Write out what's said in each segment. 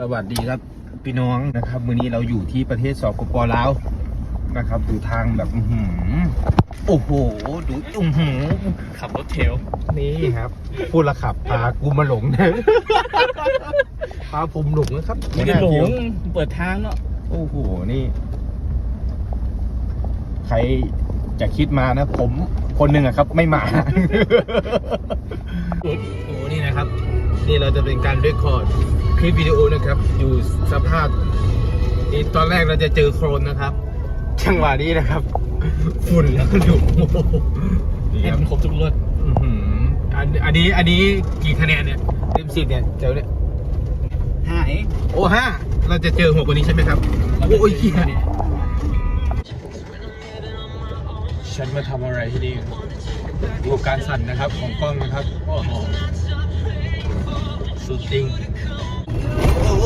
สวัสดีครับพี่น้องนะครับวันนี้เราอยู่ที่ประเทศสปปลาวนะครับ ดูทางแบบอื้อหือโอ้โหดูอื้อหือขับรถเทลนี่ครับพูดละขับพากูมาหลงนะพาผมหลงนะครับไม่ได้หลน่าเชื่องเปิดทางเนาะโอ้โหนี่ ใครจะคิดมานะ ผมคนหนึ่งอะครับ ไม่มา โอ้โหนี่นะครับ นี่เราจะเป็นการเรคคอร์ดคลิปวิดีโอนะครับ อยู่สภาพนี่ตอนแรกเราจะเจอโครนนะครับจังหวะนี้นะครับ ฝุ่นแล้วก็ดุโอ้โหนี่ให้ครับมันครบทุกรถอื้อหืออันอันนี้อันนี้กี่คะแนนเนี่ยเต็มสิบเนี่ยเจ้าเนี่ยห้าเองโอ้ห้าเราจะเจอหัวกว่านี้ใช่ไหมครับ โอ้ยเหี้ยฉันมาทำอะไรที่นี่ดูการสั่นนะครับของกล้องนะครับโอ้โหสุด จริง โอ้โห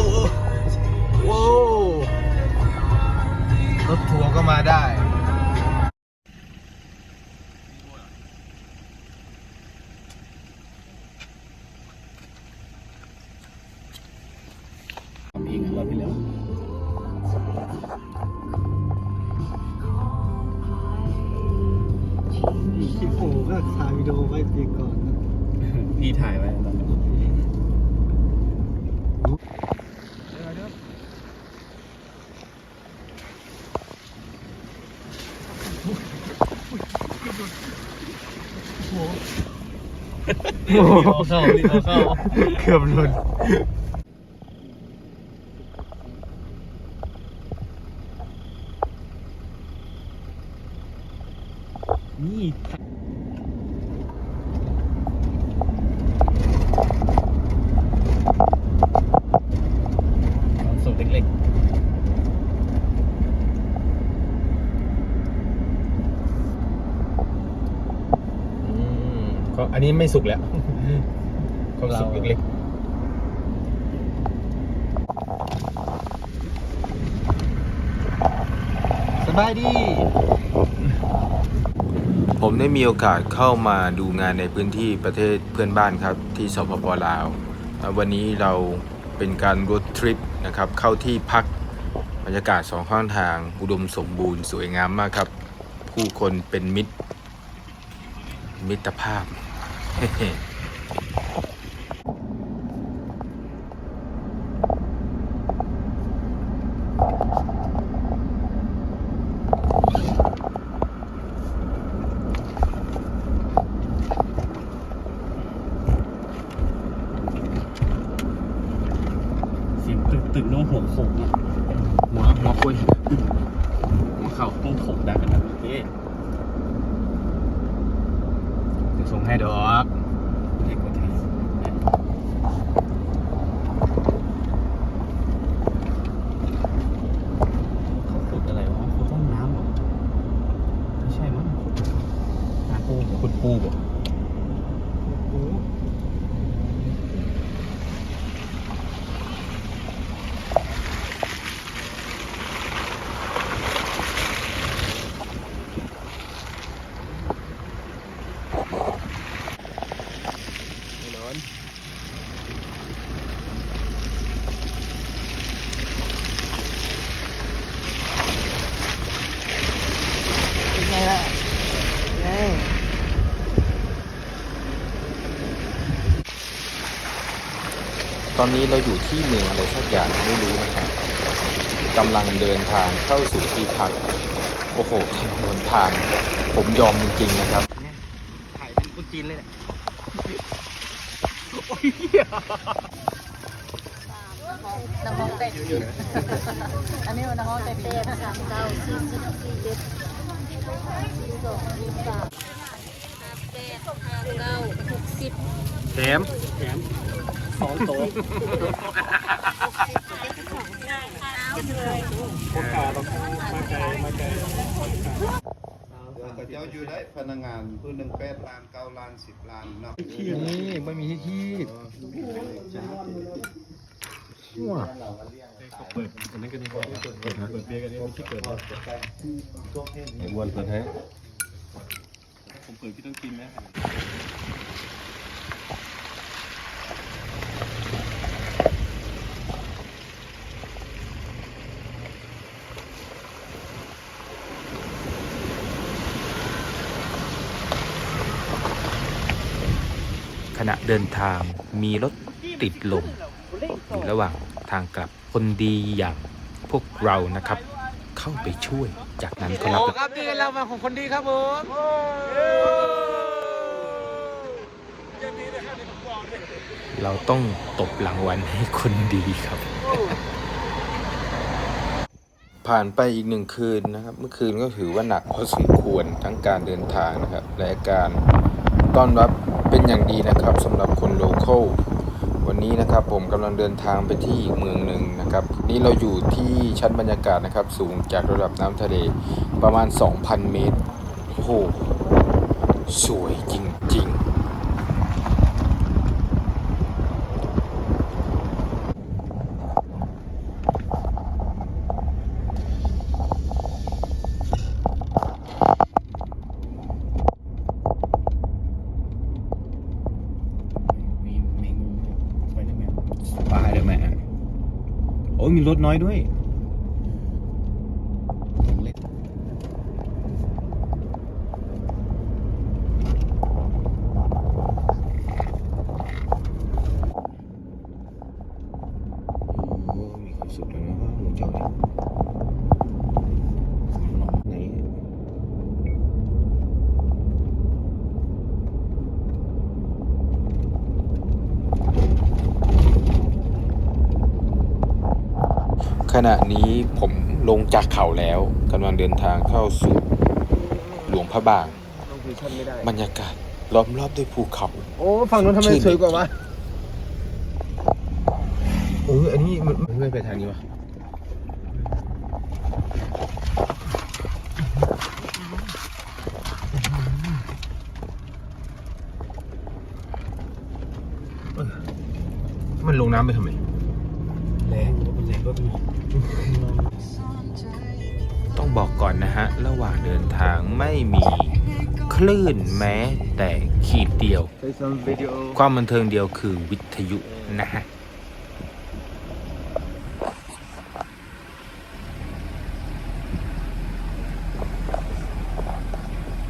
โอ้โหรถทัวร์ก็มาได้ทำเองอะรอบที่แล้ว คลิปโอ้ก็ถ่ายวิดีโอไว้เพียงก่อนนะ พี่ถ่ายไว้ตอนนั้น โอ้โหเข้ารีบเข้าเกือบหล่นนี่ความสุขเล็ก อืม ก็อันนี้ไม่สุกแล้วความสุกเล็กๆสบายดี ผมได้มีโอกาสเข้ามาดูงานในพื้นที่ประเทศเพื่อนบ้านครับ ที่สปปลาวอ่าวันนี้เราเป็นการรถทริปนะครับ เข้าที่พักบรรยากาศสองข้างทาง อุดมสมบูรณ์สวยงามมากครับ ผู้คนเป็นมิตรมิตรภาพ ๆเสียงตึกตึกๆน้องหัวโขกอะ หัวหัวคุยหัวเข่า ต้องโขกดังกันนะเอ๊ะ จะส่ง ให้ดอกเด็กกว่าไทยเขาขุดอะไรวะเขาต้องน้ำเหรอไม่ใช่มั้งน้ำปู คุณปูบ่ โอ้ ไม่ร้อนเป็นไงล่ะไง ตอนนี้เราอยู่ที่เมืองอะไรสักอย่างไม่รู้นะครับกำลังเดินทางเข้าสู่ที่พักโอ้โหถนนทางผมยอมจริงๆนะครับถ่ายเป็นคนจีนเลยน้ำมันเป็ดอันนี้มันน้ำมันเป็ดเป็ดสามเก้าสี่สิบสี่เจ็ดสี่สองสี่สามห้าแปดห้าเก้าหกสิบแถมแถม สองโต๊ะโอกาสเรามาไกลมาไกลก็เจ้าอยู่ได้พนักงานผู้หนึ่งแปดล้านเก้าล้านสิบล้านเนาะนี่ไม่มีที่คีบว้าเปิดอันนั้นก็ดีกว่าเปิดเปิดเปิดเบียร์กันนี่ที่เปิดไอ้อ้วนเปิดให้ผมเปิดพี่ต้องกินไหม ณะเดินทางมีรถติดลมอยู่ระหว่างทางกลับคนดีอย่างพวกเรานะครับ เข้าไปช่วยจากนั้นก็รับครับนี่เรามาของคนดีครับผมเราต้องตบรางวัลให้คนดีครับ ผ่านไปอีกหนึ่งคืนนะครับ เมื่อคืนก็ถือว่าหนักพอสมควรทั้งการเดินทางนะครับและการต้อนรับเป็น อย่างดีนะครับสำหรับคนโลเคอลวันนี้นะครับผมกำลังเดินทางไปที่เมืองหนึ่งนะครับ นี่เราอยู่ที่ชั้นบรรยากาศนะครับ สูงจากระดับน้ำทะเลประมาณ 2,000 เมตรโอ้โหสวยจริง ๆ มีเมงมุมไปได้ไหมปลาเดี๋ยวแม่โอ้ย มีรถน้อยด้วยเล็ก โอ้มีความสุขแล้วนะว่าหมูเจ้าเนี่ยไหนข ณะนี้ผมลงจากเขาแล้วกำลังเดินทางเข้าสู่หลวงพระบางลงพิชันไม่ได้ บรรยากาศล้อมรอบด้วยภูเขา โอ้ฝั่งนู้นทำไมชื่นสวยกว่าวะ เออ อันนี้มันมันไม่ไปทางนี้วะมันลงน้ำไปทำไม ต้องบอกก่อนนะฮะ ระหว่างเดินทางไม่มีคลื่นแม้แต่ขีดเดียว Take some video ความบันเทิงเดียวคือวิทยุนะฮะ